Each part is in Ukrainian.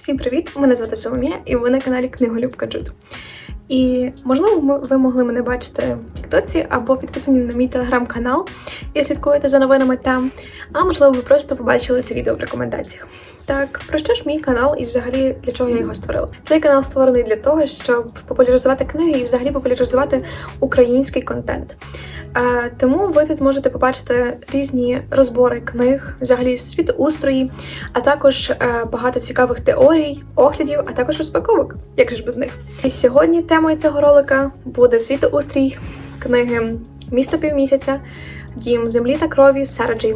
Всім привіт! Мене звати Соломія, і ви на каналі Книголюбка Джуд. І можливо, ви могли мене бачити в Тіктоці або підписані на мій телеграм-канал і слідкуєте за новинами там. А можливо, ви просто побачили це відео в рекомендаціях. Так, про що ж мій канал і взагалі для чого я його створила? Цей канал створений для того, щоб популяризувати книги і взагалі популяризувати український контент. Е, Тому ви тут зможете побачити різні розбори книг, взагалі світоустрої, а також е, багато цікавих теорій, оглядів, а також розпаковок. Як же ж без них? І сьогодні темою цього ролика буде світоустрій книги Місто півмісяця, Дім землі та крові Сара Джей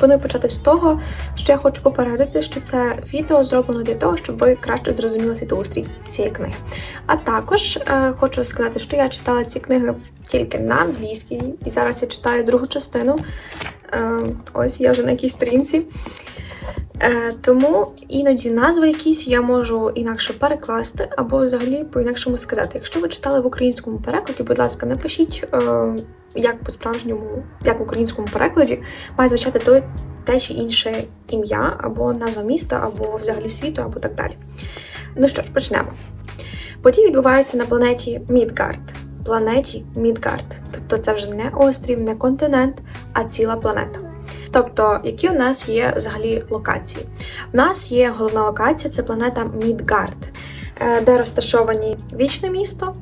Пропоную почати з того, що я хочу попередити, що це відео зроблено для того, щоб ви краще зрозуміли світоустрій цієї книги. А також е, хочу сказати, що я читала ці книги тільки на англійській, і зараз я читаю другу частину. Е, ось я вже на якійсь сторінці. Е, тому іноді назви якісь я можу інакше перекласти або взагалі по-інакшому сказати. Якщо ви читали в українському перекладі, будь ласка, напишіть, е, як по-справжньому, як в українському перекладі має звучати той, те чи інше ім'я, або назва міста, або взагалі світу, або так далі. Ну що ж, почнемо. Події відбуваються на планеті Мідгард. Планеті Мідгард. Тобто це вже не острів, не континент, а ціла планета. Тобто, які у нас є взагалі локації? У нас є головна локація це планета Мідгард, е, де розташовані вічне місто,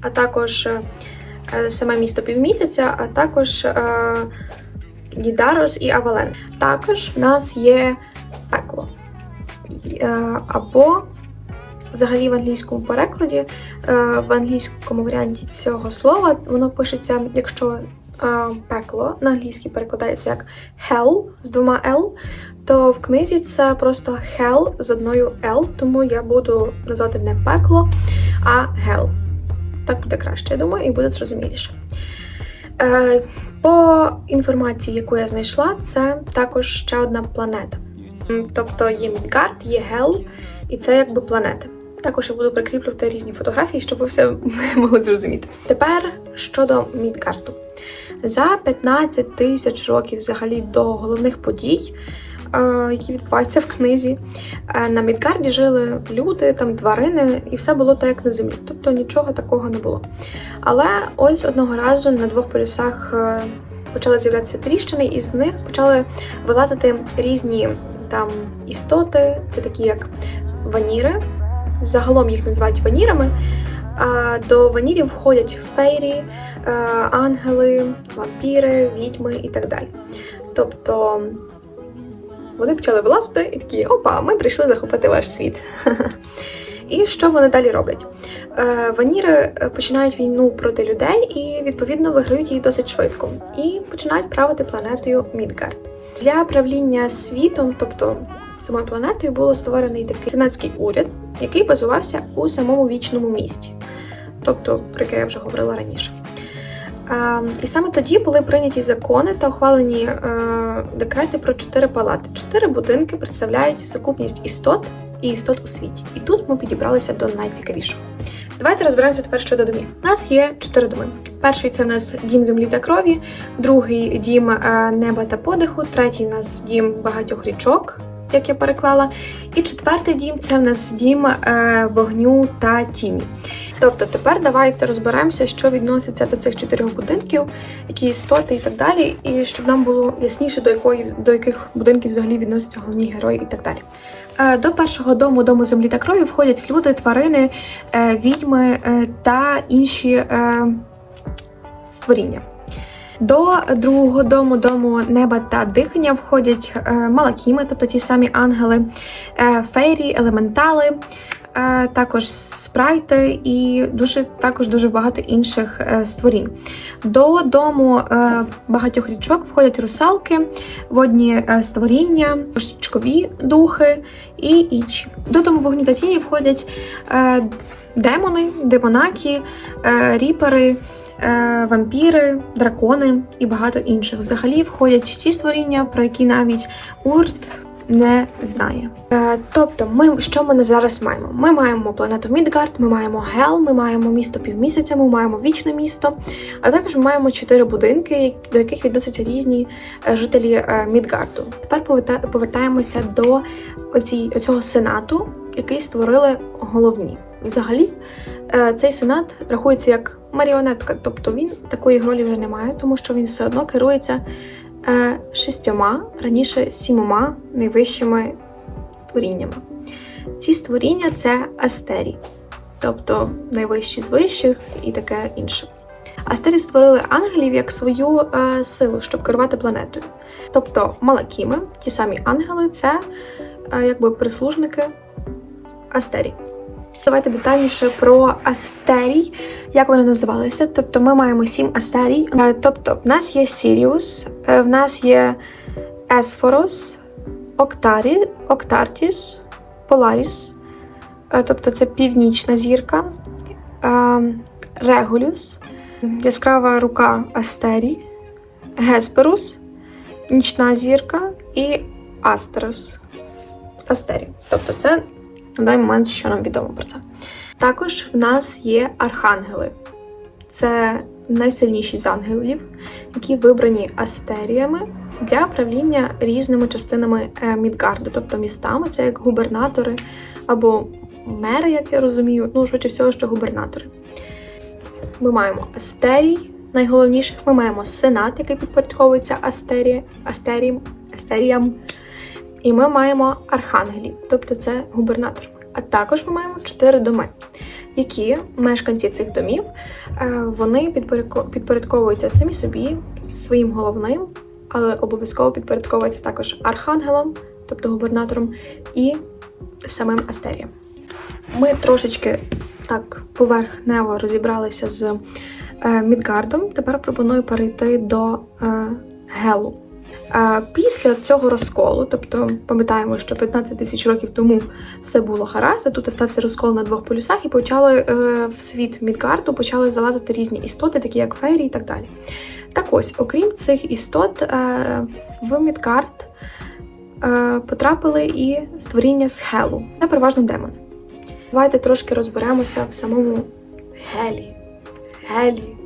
а також е, е, саме місто півмісяця, а також Гідарос і Авален. Також в нас є пекло. Або взагалі в англійському перекладі, в англійському варіанті цього слова воно пишеться, якщо пекло на англійській перекладається як hell з двома L, то в книзі це просто hell з одною L, тому я буду називати не пекло, а hell. Так буде краще, я думаю, і буде зрозуміліше. Е, по інформації, яку я знайшла, це також ще одна планета. Тобто є Мідгард, є Гел, і це якби планети. Також я буду прикріплювати різні фотографії, щоб ви все могли зрозуміти. Тепер щодо Мідгарду. За 15 тисяч років взагалі до головних подій, е, які відбуваються в книзі, е, на Мідгарді жили люди, там тварини, і все було так, як на землі. Тобто нічого такого не було. Але ось одного разу на двох полюсах е, почали з'являтися тріщини, і з них почали вилазити різні там істоти, це такі як ваніри. Загалом їх називають ванірами. До ванірів входять фейрі, ангели, вампіри, відьми і так далі. Тобто вони почали вилазити і такі: опа, ми прийшли захопити ваш світ. І що вони далі роблять? Е, Ваніри е, починають війну проти людей і відповідно виграють її досить швидко і починають правити планетою Мідгард. Для правління світом, тобто самою планетою, було створений такий сенатський уряд, який базувався у самому вічному місті, тобто про яке я вже говорила раніше. Е, І саме тоді були прийняті закони та ухвалені е, декрети про чотири палати. Чотири будинки представляють сукупність істот і істот у світі. І тут ми підібралися до найцікавішого. Давайте розберемося тепер щодо домів. У нас є чотири доми. Перший це в нас дім землі та крові, другий дім е, неба та подиху, третій в нас дім багатьох річок, як я переклала. І четвертий дім це в нас дім е, вогню та тіні. Тобто тепер давайте розберемося, що відноситься до цих чотирьох будинків, які істоти і так далі, і щоб нам було ясніше, до якої до яких будинків взагалі відносяться головні герої і так далі. Е, До першого дому дому землі та крові входять люди, тварини, е, відьми е, та інші створіння. До другого дому, дому неба та дихання входять малакіми, тобто ті самі ангели, фейрі, елементали, також спрайти і дуже, також дуже багато інших е, створінь. До дому е, багатьох річок входять русалки, водні е, створіння, річкові духи і інші. До дому вогню та тіні входять е, демони, демонаки, е, ріпери. е, Вампіри, дракони і багато інших. Взагалі входять ті створіння, про які навіть Урт не знає. Е, тобто, ми що ми зараз маємо? Ми маємо планету Мідгард, ми маємо Гел, ми маємо місто півмісяця, ми маємо вічне місто, а також ми маємо чотири будинки, до яких відносяться різні е, жителі е, Мідгарду. Тепер повертаємося до оці, оцього сенату, який створили головні. Взагалі, цей сенат рахується як маріонетка, тобто він такої ролі вже не має, тому що він все одно керується шістьома, раніше сімома найвищими створіннями. Ці створіння це астері, тобто найвищі з вищих і таке інше. Астері створили ангелів як свою е, силу, щоб керувати планетою. Тобто Малакіми, ті самі ангели, це е, якби прислужники Астері. Давайте детальніше про Астерій, як вони називалися. Тобто ми маємо сім Астерій. Е, Тобто, в нас є Сіріус, е, в нас є Есфорос, Октарі, Октартіс, Поларіс, е, тобто це північна зірка, Регулюс, яскрава рука Астерій, Гесперус, нічна зірка і Астерос. Астері. Тобто це на даний момент, що нам відомо про це. Також в нас є архангели. Це найсильніші з ангелів, які вибрані астеріями для правління різними частинами е, Мідгарду, тобто містами, це як губернатори або мери, як я розумію, ну, швидше всього, що губернатори. Ми маємо астерій, найголовніших, ми маємо сенат, який підпорядковується астеріям, астеріям. І ми маємо архангелів, тобто це губернатор. А також ми маємо чотири доми, які мешканці цих домів е, вони підпорядковуються самі собі, своїм головним, але обов'язково підпорядковуються також архангелам, тобто губернатором, і самим Астеріям. Ми трошечки так поверхнево розібралися з е, Мідгардом. Тепер пропоную перейти до е, Гелу. Після цього розколу, тобто пам'ятаємо, що 15 тисяч років тому все було гаразд, а тут стався розкол на двох полюсах, і почали е, в світ Мідгарду почали залазити різні істоти, такі як фейрі і так далі. Так ось, окрім цих істот, е, в Мідгард е, потрапили і створіння з Хелу. Це переважно демони. Давайте трошки розберемося в самому Гелі. Гелі.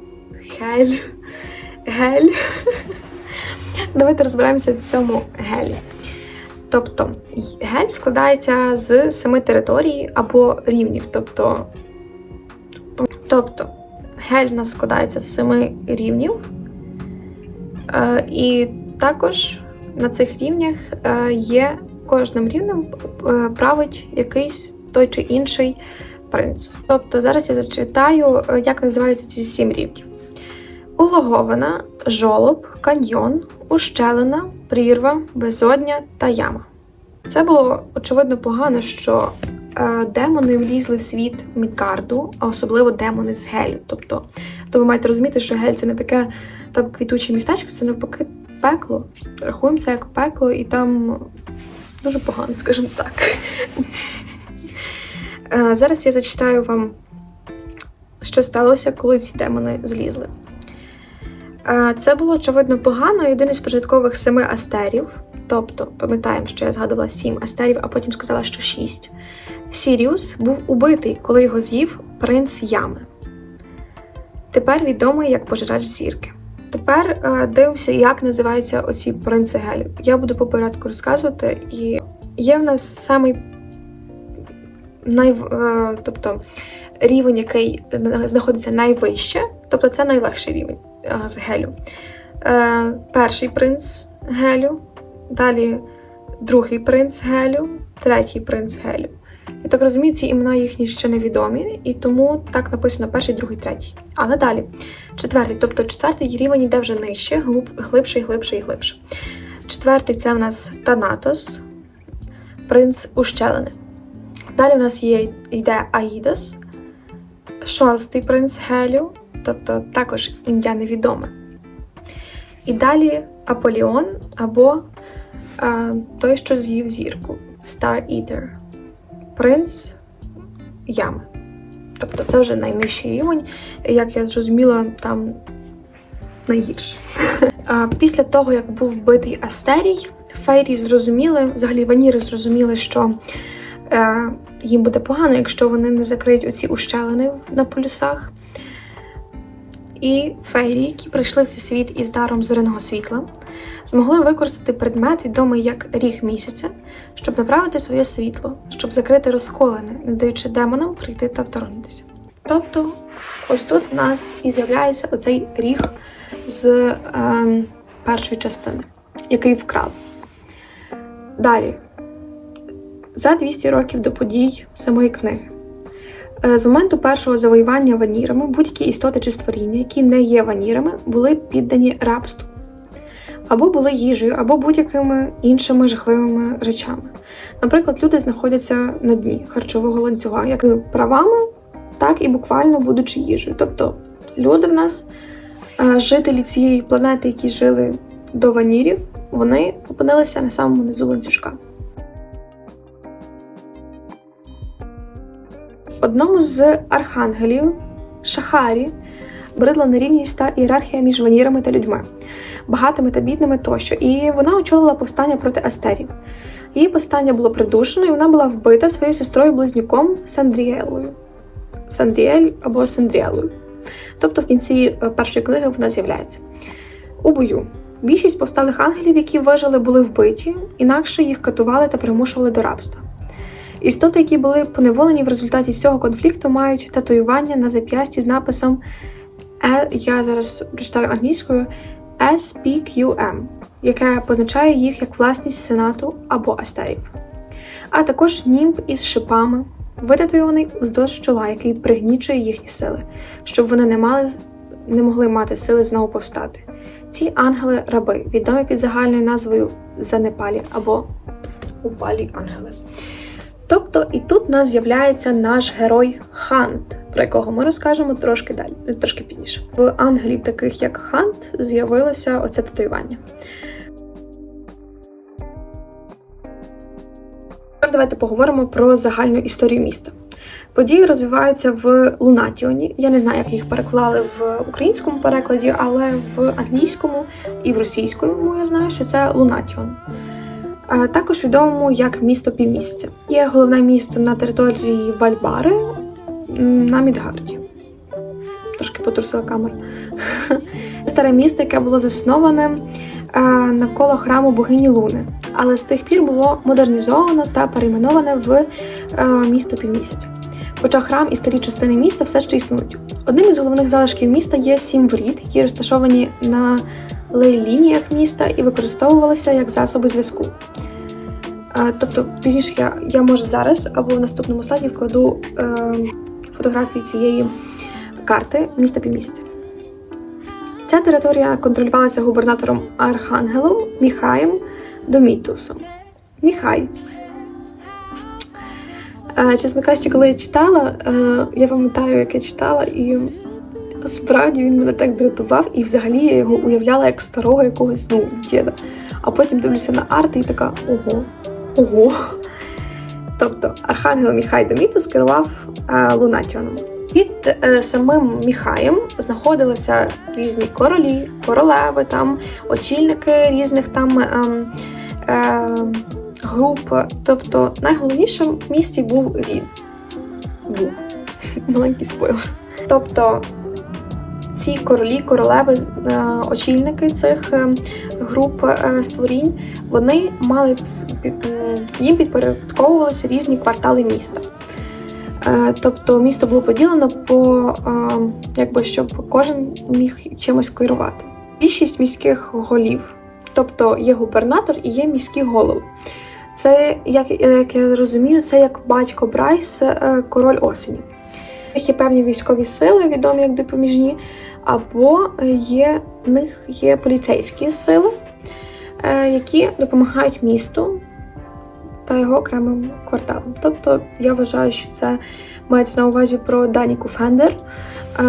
Гель. Гель. Давайте розберемося в цьому гелі. Тобто, гель складається з семи територій або рівнів. Тобто, тобто гель у нас складається з семи рівнів. Е, і також на цих рівнях е, є кожним рівнем е, править якийсь той чи інший принц. Тобто зараз я зачитаю, як називаються ці сім рівнів. Улогована, жолоб, каньйон, ущелина, прірва, безодня та яма. Це було очевидно погано, що е, демони влізли в світ Мідгарду, а особливо демони з гелю. Тобто, то ви маєте розуміти, що гель це не таке там квітуче містечко, це навпаки пекло. Рахуємо це як пекло, і там дуже погано, скажімо так. Е, зараз я зачитаю вам, що сталося, коли ці демони злізли. Це було очевидно погано. Один із початкових семи астерів, тобто пам'ятаємо, що я згадувала сім астерів, а потім сказала, що шість. Сіріус був убитий, коли його з'їв принц Ями. Тепер відомий як пожирач зірки. Тепер е, дивимося, як називаються оці принци Гелю. Я буду по порядку розказувати, і є в нас самий най, е, тобто, рівень, який знаходиться найвище, тобто це найлегший рівень е, з Гелю. Е, перший принц Гелю, далі другий принц Гелю, третій принц Гелю. Я так розумію, ці імена їхні ще невідомі, і тому так написано перший, другий, третій. Але далі четвертий, тобто четвертий рівень йде вже нижче, глиб, глибше і глибше і глибше. Четвертий це в нас Танатос, принц Ущелини. Далі в нас є йде Аїдас, шостий принц Гелю, тобто також ім'я невідоме. І далі Аполіон або е, той, що з'їв зірку Star Eater, принц Ями. Тобто це вже найнижчий рівень, як я зрозуміла, там найгірше. Після того, як був вбитий Астерій, фейрі зрозуміли, взагалі ваніри зрозуміли, що е, їм буде погано, якщо вони не закриють оці ущелини на полюсах. І фейрі, які прийшли в цей світ із даром зоряного світла, змогли використати предмет, відомий як ріг місяця, щоб направити своє світло, щоб закрити розколини, не даючи демонам прийти та вторгнутися. Тобто, ось тут у нас і з'являється оцей ріг з ем, першої частини, який вкрали. Далі, за 200 років до подій самої книги. Е, З моменту першого завоювання ванірами будь-які істоти чи створіння, які не є ванірами, були піддані рабству. Або були їжею, або будь-якими іншими жахливими речами. Наприклад, люди знаходяться на дні харчового ланцюга, як правами, так і буквально будучи їжею. Тобто люди в нас, е, жителі цієї планети, які жили до ванірів, вони опинилися на самому низу ланцюжка. Одному з архангелів Шахарі бридла нерівність та ієрархія між ванірами та людьми, багатими та бідними тощо, і вона очолила повстання проти астерів. Її повстання було придушено, і вона була вбита своєю сестрою-близнюком Сандріелою. Сандріель або Сандріелою. Тобто в кінці е, першої книги вона з'являється. У бою більшість повсталих ангелів, які вижили, були вбиті, інакше їх катували та примушували до рабства. Істоти, які були поневолені в результаті цього конфлікту, мають татуювання на зап'ясті з написом е, я зараз прочитаю англійською SPQM, яке позначає їх як власність сенату або астерів. А також німб із шипами, витатуйований уздовж чола, який пригнічує їхні сили, щоб вони не мали не могли мати сили знову повстати. Ці ангели-раби відомі під загальною назвою Занепалі або Упалі ангели. Тобто і тут у нас з'являється наш герой Хант, про якого ми розкажемо трошки далі, трошки пізніше. В ангелів, таких як Хант, з'явилося оце татуювання. Тепер давайте поговоримо про загальну історію міста. Події розвиваються в Лунатіоні. Я не знаю, як їх переклали в українському перекладі, але в англійському і в російському я знаю, що це Лунатіон. Також відомому як місто півмісяця. Є головне місто на території Вальбари на Мідгарді. Трошки потрусила камера. Старе місто, яке було засноване навколо храму богині Луни, але з тих пір було модернізовано та перейменоване в е, місто півмісяця. Хоча храм і старі частини міста все ще існують. Одним із головних залишків міста є сім воріт, які розташовані на лей-лініях міста і використовувалися як засоби зв'язку. Тобто пізніше я, я може зараз або в наступному слайді вкладу е, фотографію цієї карти міста півмісяця. Ця територія контролювалася губернатором Архангелом Міхаєм Домітусом. Міхай. Е, Чесно кажучи, коли я читала, е, я пам'ятаю, як я читала, і справді він мене так дратував, і взагалі я його уявляла як старого якогось ну, діда. А потім дивлюся на арти і така ого, ого. Тобто Архангел Міхай Домітус керував е, Лунатіоном. Під е, самим Міхаєм знаходилися різні королі, королеви, там очільники різних там ем, е, груп. Тобто найголовнішим в місті був він. Був маленький спойлер. Тобто ці королі, королеви, е, очільники цих е, груп е, створінь, вони мали їм підпорядковувалися різні квартали міста. Тобто місто було поділено по якби щоб кожен міг чимось керувати. Більшість міських голів, тобто є губернатор і є міські голови. Це, як, як я розумію, це як батько Брайс, е, король осені. Є певні військові сили, відомі як допоміжні, або є, в них є поліцейські сили, е, які допомагають місту та його окремим кварталам. Тобто я вважаю, що це мається на увазі про Даніку Фендер, е,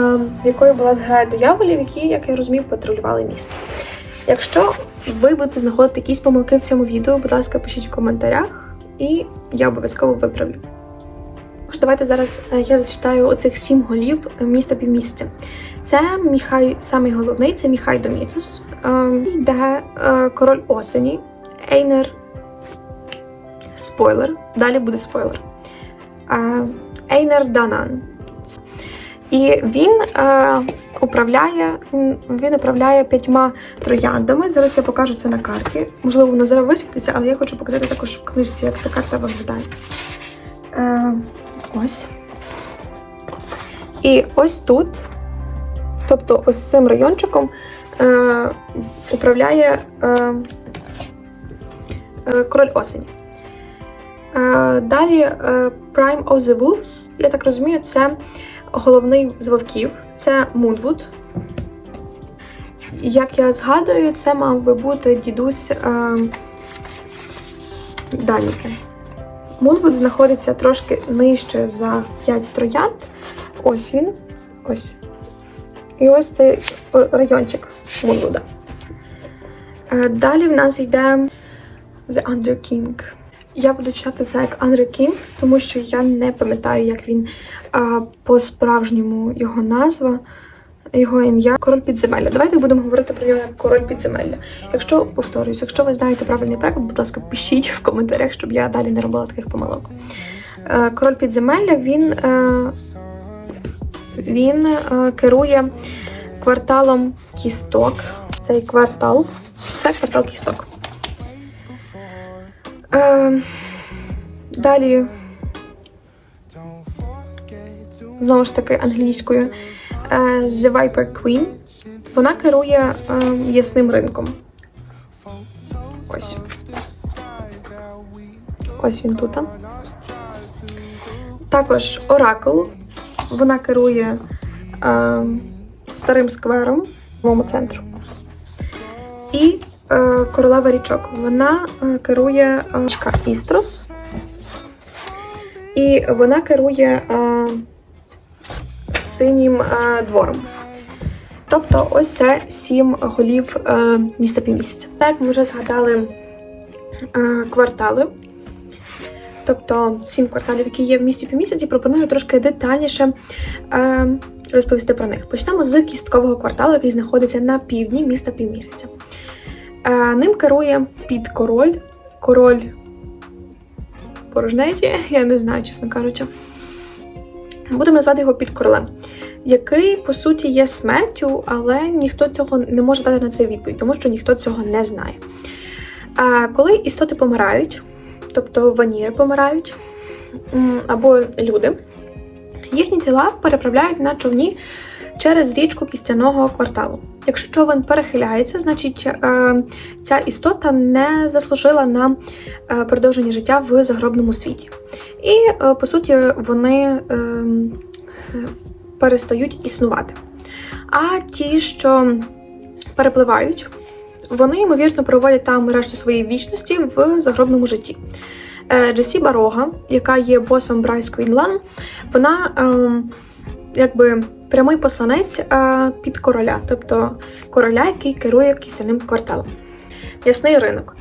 в якої була зграя дияволів, які, як я розумію, патрулювали місто. Якщо ви будете знаходити якісь помилки в цьому відео, будь ласка, пишіть в коментарях, і я обов'язково виправлю. Тож давайте зараз е, я зачитаю оцих сім голів е, міста півмісяця. Це Міхай, самий головний, це Міхай Домітус, е, йде король осені, Ейнер. Спойлер. Далі буде спойлер. Ейнер Данан. І він е, управляє, він, він управляє п'ятьма трояндами. Зараз я покажу це на карті. Можливо, воно зараз висвітлиться, але я хочу показати також в книжці, як ця карта виглядає. Е, ось. І ось тут, тобто ось цим райончиком, е, управляє е, е, король осені. Е, далі е, Prime of the Wolves, я так розумію, це головний з вовків, це Мунвуд. Як я згадую, це мав би бути дідусь е, Даніки. Мунвуд знаходиться трошки нижче за 5 троянд. Ось він. Ось. І ось цей райончик Мунвуда. Е, Далі в нас йде The Under King. Я буду читати це як Under King, тому що я не пам'ятаю, як він по-справжньому його назва, його ім'я. Король підземелля. Давайте будемо говорити про нього як король підземелля. Якщо повторюсь, якщо ви знаєте правильний переклад, будь ласка, пишіть в коментарях, щоб я далі не робила таких помилок. Е, Король підземелля він, е, він е, керує кварталом кісток. Цей квартал. Це квартал кісток. Е, далі. Знову ж таки англійською. Е, The Viper Queen. Вона керує е, ясним ринком. Ось. Ось він тут. Також Оракл. Вона керує е, старим сквером в центру. І королева річок. Вона е, керує е, річка Істрос. І вона керує е, синім е, двором. Тобто, ось це сім голів е, міста півмісяця. Так, ми вже згадали е, квартали. Тобто сім кварталів, які є в місті півмісяці, пропоную трошки детальніше е, розповісти про них. Почнемо з кісткового кварталу, який знаходиться на півдні міста півмісяця. Ним керує підкороль, король порожнечі, я не знаю, чесно кажучи. Будемо назвати його підкоролем, який, по суті, є смертю, але ніхто цього не може дати на це відповідь, тому що ніхто цього не знає. А коли істоти помирають, тобто ваніри помирають або люди, їхні тіла переправляють на човні через річку кістяного кварталу. Якщо човен перехиляється, значить е, ця істота не заслужила на е, продовження життя в загробному світі. І, е, по суті, вони е, перестають існувати. А ті, що перепливають, вони, ймовірно, проводять там решту своєї вічності в загробному житті. Е, Джесі Барога, яка є босом Брайс Квінлан, вона е, якби прямий посланець е, під короля, тобто короля, який керує кисельним кварталом. М'ясний ринок.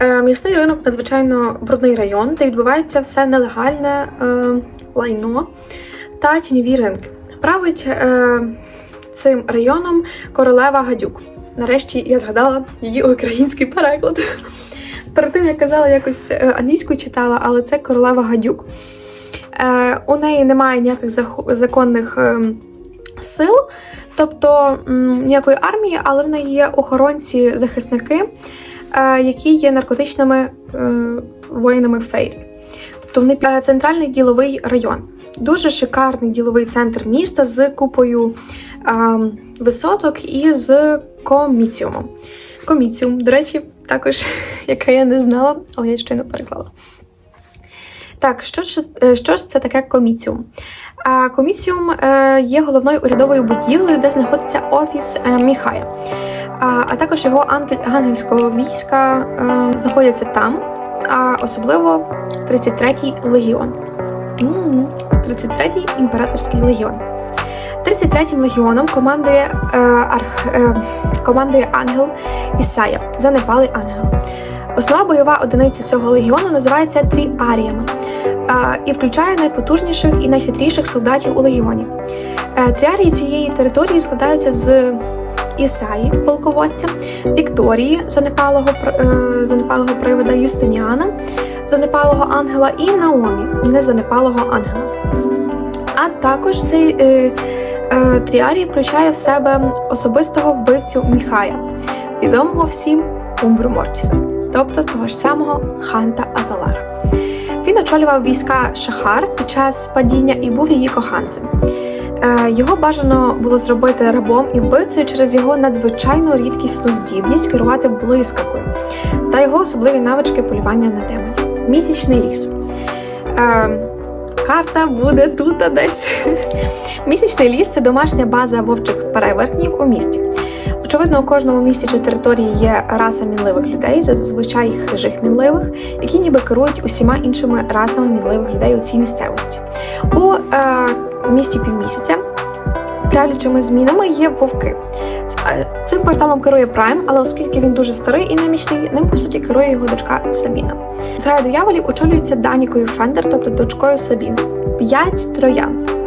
Е, М'ясний ринок надзвичайно брудний район, де відбувається все нелегальне е, лайно та тіньові ринки. Править е, цим районом королева Гадюк. Нарешті я згадала її український переклад. Перед тим я казала якось англійську читала, але це королева Гадюк. Е, у неї немає ніяких законних е, сил, тобто ніякої армії, але в неї є охоронці-захисники, е, які є наркотичними е, воїнами Фейрі. Тобто вони центральний діловий район. Дуже шикарний діловий центр міста з купою е, висоток і з коміціумом. Коміціум, до речі, також, яке я не знала, але я щойно переклала. Так, що ж, е, що ж це таке коміціум? Коміціум е, є головною урядовою будівлею, де знаходиться офіс е, Міхая. А, також його ангель- ангельського війська знаходяться там, а особливо 33-й легіон. М, 33-й імператорський легіон. 33-м легіоном командує, е, арх, е, командує ангел Ісая, занепалий ангел. Основна бойова одиниця цього легіону називається Тріарієм е, і включає найпотужніших і найхитріших солдатів у легіоні. Е, Тріарії цієї території складаються з Ісаї, полководця, Вікторії, занепалого, е, занепалого привода Юстиніана, занепалого ангела і Наомі, незанепалого ангела. А також цей е, е, тріарій включає в себе особистого вбивцю Міхая, відомого всім Умбру Мортіса, тобто того ж самого Ханта Аталара. Він очолював війська Шахар під час падіння і був її коханцем. Е, Його бажано було зробити рабом і вбивцею через його надзвичайну рідкісну здібність керувати блискавкою та його особливі навички полювання на демонів. Місячний ліс. Е, карта буде тут десь. Місячний ліс це домашня база вовчих перевертнів у місті. Очевидно, у кожному місті чи території є раса мінливих людей, зазвичай хижих мінливих, які ніби керують усіма іншими расами мінливих людей у цій місцевості. У е, місті півмісяця правлячими змінами є вовки. Е, Цим порталом керує Прайм, але оскільки він дуже старий і немічний, ним по суті керує його дочка Сабіна. Зграя дияволів очолюється Данікою Фендер, тобто дочкою Сабіни. П'ять троян.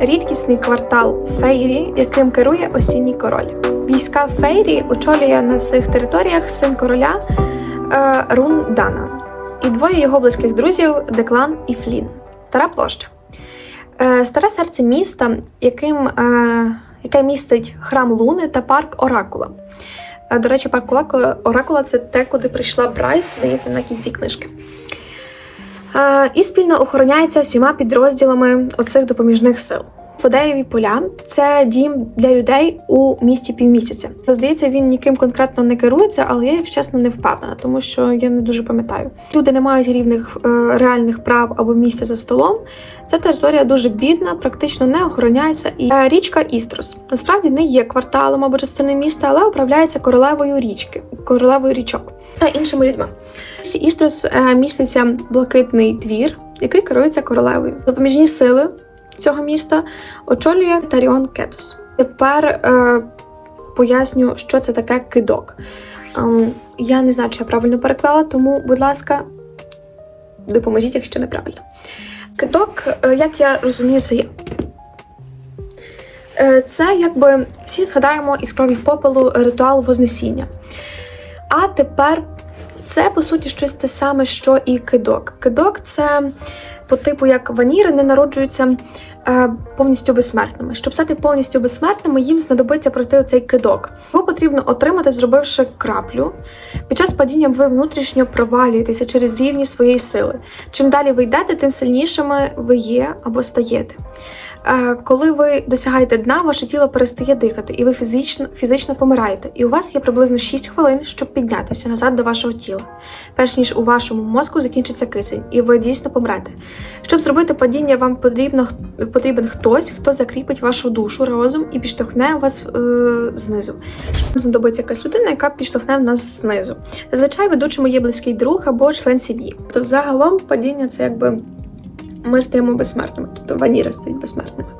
Рідкісний квартал Фейрі, яким керує осінній король. Війська Фейрі очолює на цих територіях син короля е, Рун Дана і двоє його близьких друзів Деклан і Флін. Стара площа. Е, Старе серце міста, яким, е, яке містить храм Луни та парк Оракула. Е, До речі, парк Оракула, це те, куди прийшла Брайс, здається, на кінці книжки. І спільно охороняється всіма підрозділами оцих допоміжних сил. Фодеєві поля це дім для людей у місті півмісяця. Здається, він ніким конкретно не керується, але я, якщо чесно, не впевнена, тому що я не дуже пам'ятаю. Люди не мають рівних е, реальних прав або місця за столом. Ця територія дуже бідна, практично не охороняється. І е, річка Істрос насправді не є кварталом або частиною міста, але управляється королевою річки, королевою річок та іншими людьми. Істрос е, міститься блакитний двір, який керується королевою. Допоміжні сили цього міста очолює Таріон Кетус. Тепер е, поясню, що це таке кидок. Ем, я не знаю, чи я правильно переклала, тому, будь ласка, допоможіть, якщо неправильно. Кидок, е, як я розумію, це є. Е, це якби всі згадаємо із крові попелу ритуал Вознесіння. А тепер це по суті щось те саме, що і кидок. Кидок це по типу як ваніри не народжуються е, повністю безсмертними. Щоб стати повністю безсмертними, їм знадобиться пройти оцей кидок. Його потрібно отримати, зробивши краплю. Під час падіння ви внутрішньо провалюєтеся через рівні своєї сили. Чим далі ви йдете, тим сильнішими ви є або стаєте. Е, Коли ви досягаєте дна, ваше тіло перестає дихати, і ви фізично, фізично помираєте. І у вас є приблизно 6 хвилин, щоб піднятися назад до вашого тіла, перш ніж у вашому мозку закінчиться кисень, і ви дійсно помрете. Щоб зробити падіння, вам потрібно потрібен хтось, хто закріпить вашу душу разом і підштовхне вас е, знизу. Вам знадобиться якась людина, яка підштовхне нас знизу. Зазвичай ведучими є близький друг або член сім'ї. Тобто, загалом падіння це якби ми стаємо безсмертними, тобто ваніри стають безсмертними.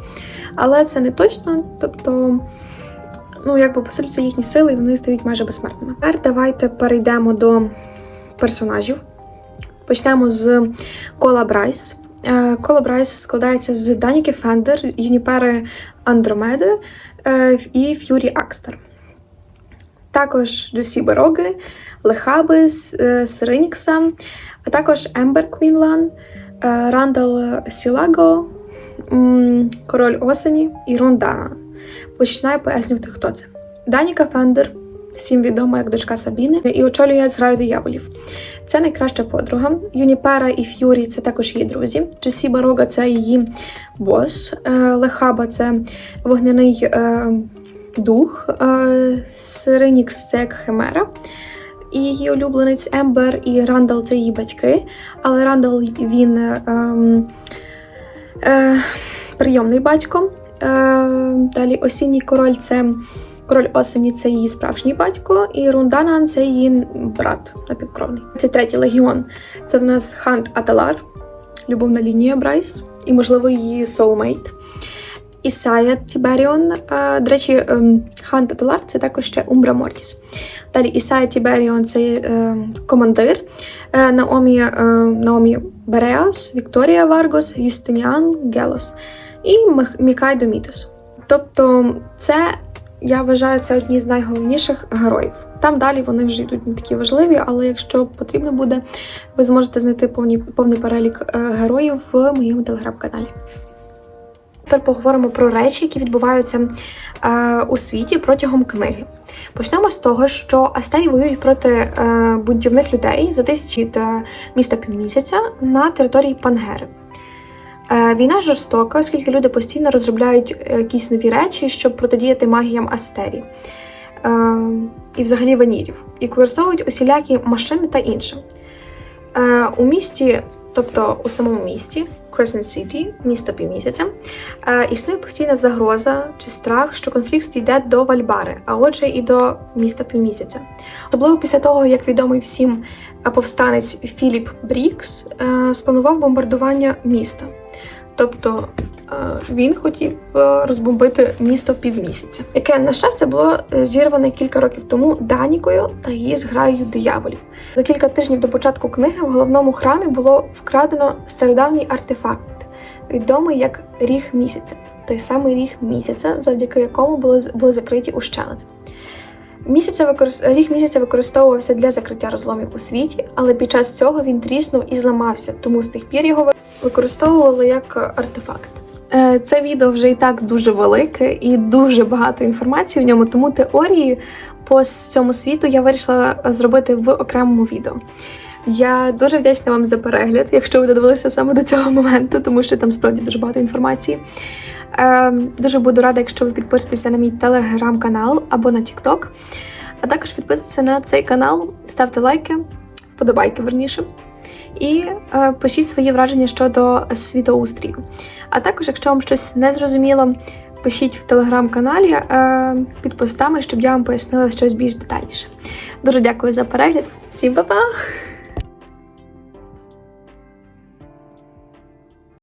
Але це не точно, тобто, ну, якби посилюються їхні сили, і вони стають майже безсмертними. Тепер давайте перейдемо до персонажів. Почнемо з Кола Брайс. Е, Кола Брайс складається з Даніки Фендер, Юніпери Андромеди е, і Ф'юрі Акстер. Також Джесі Бероги, Лехаби, е, Сиренікса, а також Ембер Квінлан, Рандал Сілаго, Король Осені і Рундана. Починаю пояснювати, хто це. Даніка Фендер, всім відома як дочка Сабіни, і очолює зграю дияволів. Це найкраща подруга. Юніпера і Ф'юрі це також її друзі. Джесі Барога це її бос. Е, Лехаба це вогняний е, дух. Е, Сиренікс це як Химера. І її улюбленець Ембер і Рандал це її батьки. Але Рандал він ем, е, прийомний батько. Е, далі осінній король це король осені це її справжній батько, і Рунданан це її брат напівкровний. Це третій легіон. Це в нас Хант Аталар, любовна лінія Брайс, і, можливо, її соулмейт. Ісая Тіберіон. Е, До речі, ем, Хан Таталар це також ще Умбра Мортіс. Далі Ісая Тіберіон це е, командир. Е, Наомі, Наомі Береас, Вікторія Варгос, Юстиніан Гелос і Мікай Домітос. Тобто це я вважаю, це одні з найголовніших героїв. Там далі вони вже йдуть не такі важливі, але якщо потрібно буде, ви зможете знайти повні, повний перелік героїв в моєму телеграм-каналі. Тепер поговоримо про речі, які відбуваються е, у світі протягом книги. Почнемо з того, що Астері воюють проти е, бунтівних людей за тисячі від е, міста півмісяця на території Пангери. Е, війна жорстока, оскільки люди постійно розробляють е, якісь нові речі, щоб протидіяти магіям Астері е, і взагалі ванірів, і використовують усілякі машини та інше. Е, у місті, тобто у самому місті, Crescent City, місто півмісяця, е, існує постійна загроза чи страх, що конфлікт дійде до Вальбари, а отже, і до міста півмісяця. Особливо після того, як відомий всім е, повстанець Філіп Брікс е, спланував бомбардування міста. Тобто е, він хотів е, розбомбити місто півмісяця, яке, на щастя, було е, зірване кілька років тому Данікою та її зграєю дияволів. За кілька тижнів до початку книги в головному храмі було вкрадено стародавній артефакт, відомий як ріг місяця, той самий ріг місяця, завдяки якому були, були закриті ущелини. Місяця використ... Ріг місяця використовувався для закриття розломів у світі, але під час цього він тріснув і зламався, тому з тих пір його використовували як артефакт. Е, Це відео вже і так дуже велике і дуже багато інформації в ньому, тому теорії по цьому світу я вирішила зробити в окремому відео. Я дуже вдячна вам за перегляд, якщо ви додивилися саме до цього моменту, тому що там справді дуже багато інформації. Е, дуже буду рада, якщо ви підпишетеся на мій телеграм-канал або на TikTok. А також підписуйтеся на цей канал, ставте лайки, вподобайки верніше. І е, пишіть свої враження щодо світоустрію. А також, якщо вам щось не зрозуміло, пишіть в телеграм-каналі е, під постами, щоб я вам пояснила щось більш детальніше. Дуже дякую за перегляд. Всім па-па!